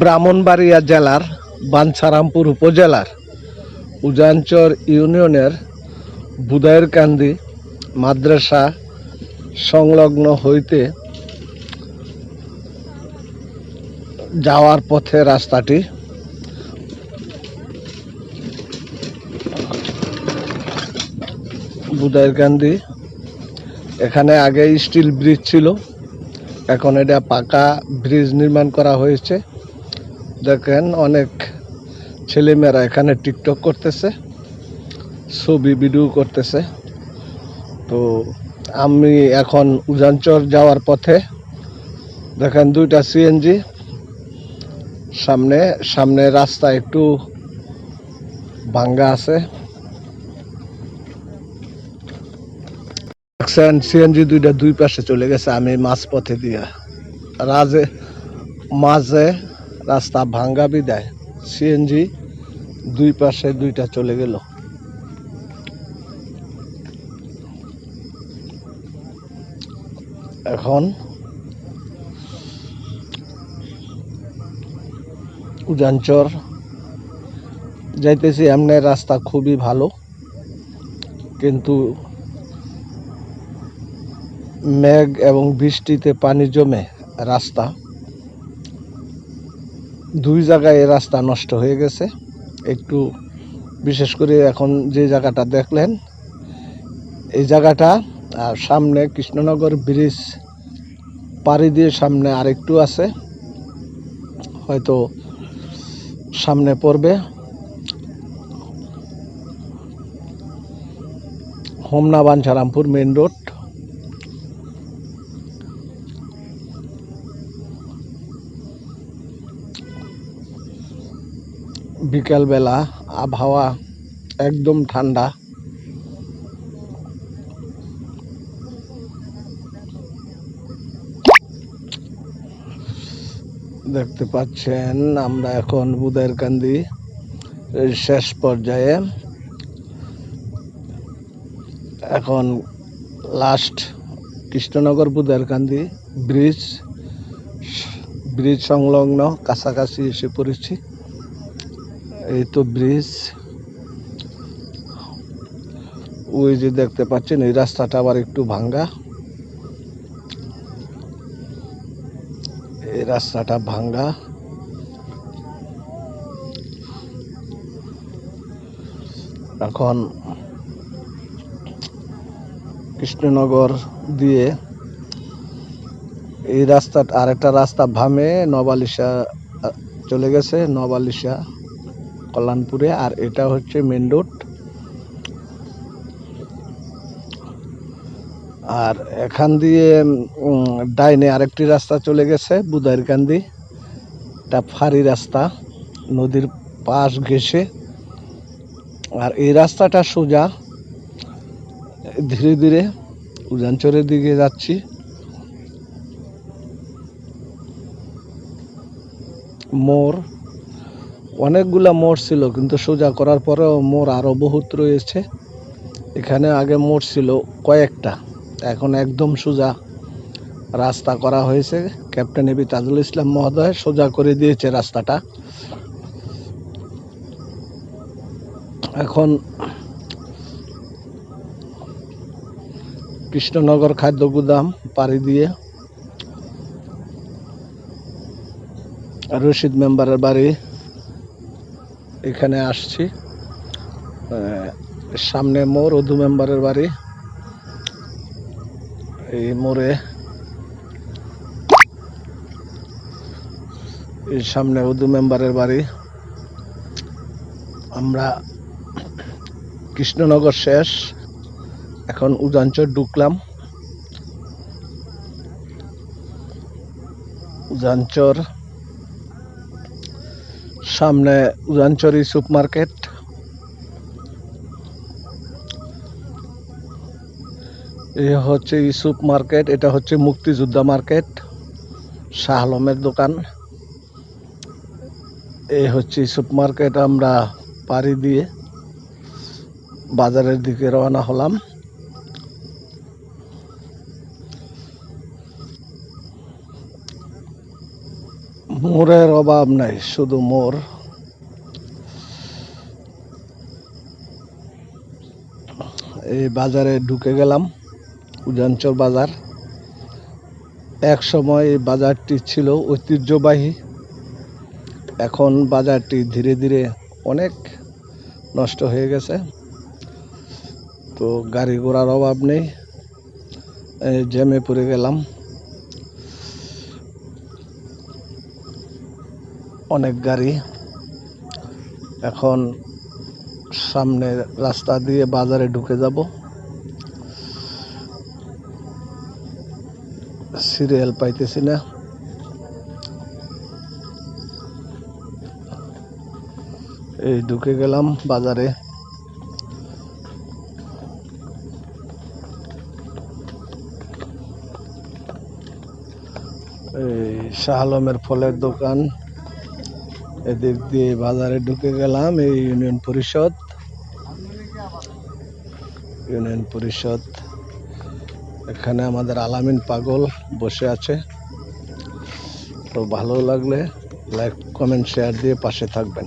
ব্রাহ্মণবাড়িয়া জেলার বাঞ্ছারামপুর উপজেলার উজানচর ইউনিয়নের বুদায়ের কান্দি মাদ্রাসা সংলগ্ন হইতে যাওয়ার পথে রাস্তাটি বুদায়ের কান্দি এখানে আগে স্টিল ব্রিজ ছিল, এখন এটা পাকা ব্রিজ নির্মাণ করা হয়েছে। দেখেন অনেক ছেলেমেয়েরা এখানে টিকটক করতেছে, ছবি, ভিডিও করতেছে। তো আমি এখন উজানচর যাওয়ার পথে দেখেন দুইটা সিএনজি, সামনে সামনে রাস্তা একটু ভাঙ্গা আছে। দেখছেন সিএনজি দুইটা দুই পাশে চলে গেছে, আমি মাঝ পথে দিয়া। রাজে, মাঝে রাস্তা ভাঙ্গা বিদায় সিএনজি দুই পাশে দুইটা চলে গেল। এখন উজানচর যাইতেছি, এমনি রাস্তা খুবই ভালো, কিন্তু মেঘ এবং বৃষ্টিতে পানি জমে রাস্তা। দুই জায়গায় রাস্তা নষ্ট হয়ে গেছে। একটু বিশেষ করে এখন যে জায়গাটা দেখলেন, এই জায়গাটা, আর সামনে কৃষ্ণনগর ব্রিজ, পাড়ি দিয়ে সামনে আরেকটু আছে। হয়তো সামনে পড়বে। Homna Banchharampur main road. বিকালবেলা আবহাওয়া একদম ঠান্ডা। দেখতে পাচ্ছেন, আমরা এখন বুদের কান্দি শেষ পর্যায়ে। এখন লাস্ট কৃষ্ণনগর বুদের কান্দি ব্রিজ ব্রিজ সংলগ্ন কাছাকাছি এসে পড়েছি। এই তো ব্রিজ। ওই যে দেখতে পাচ্ছেন, এই রাস্তাটা আবার একটু ভাঙ্গা। এই রাস্তাটা ভাঙ্গা। এখন কৃষ্ণনগর দিয়ে এই রাস্তাটা, আরেকটা রাস্তা ভামে নবালিশা চলে গেছে, নবালিশা। কল্যাণপুরে, আর এটা হচ্ছে মেন রোড আর এখান দিয়ে ডাইনে আরেকটি রাস্তা চলে গেছে, বুদাইরকান্দি। এটা ফাঁড়ি রাস্তা, নদীর পাশ ঘেসে আর এই রাস্তাটা সোজা, ধীরে ধীরে উজানচরের দিকে যাচ্ছি। মোড় অনেকগুলা মোড় ছিল, কিন্তু সোজা করার পরেও মোড় আরও বহুত রয়েছে। এখানে আগে মোড় ছিল কয়েকটা, এখন একদম সোজা রাস্তা করা হয়েছে। ক্যাপ্টেন এবি তাজুল ইসলাম মহোদয় সোজা করে দিয়েছে রাস্তাটা। এখন কৃষ্ণনগর খাদ্য গুদাম পাড়ি দিয়ে রশিদ মেম্বারের বাড়ি এখানে আসছি। সামনে মোর অধু মেম্বারের বাড়ি। এই মোড়ে এই সামনে অধু মেম্বারের বাড়ি। আমরা কৃষ্ণনগর শেষ। এখন উজানচর ঢুকলাম। উজানচর সামনে উজানচরি সুপ মার্কেট এ হচ্ছে ইসুপ মার্কেট এটা হচ্ছে মুক্তিযোদ্ধা মার্কেট, শাহ আলমের দোকান। এ হচ্ছে ইসুপ মার্কেট আমরা পাড়ি দিয়ে বাজারের দিকে রওনা হলাম। মোড়ের অভাব নাই, শুধু মোর। এই বাজারে ঢুকে গেলাম উজাঞ্চল বাজার। এক সময় এই বাজারটি ছিল ঐতিহ্যবাহী। এখন বাজারটি ধীরে ধীরে অনেক নষ্ট হয়ে গেছে। তো গাড়ি ঘোড়ার অভাব নেই। জ্যামে পড়ে গেলাম। অনেক গাড়ি। এখন সামনে রাস্তা দিয়ে বাজারে ঢুকে যাব। সিরিয়াল পাইতেছি না। এই ঢুকে গেলাম বাজারে। এই শাহ আলমের ফলের দোকান। এদিক দিয়ে বাজারে ঢুকে গেলাম এই ইউনিয়ন পরিষদ। ইউনিয়ন পরিষদ, এখানে আমাদের আলামিন পাগল বসে আছে। তো ভালো লাগলে লাইক কমেন্ট শেয়ার দিয়ে পাশে থাকবেন।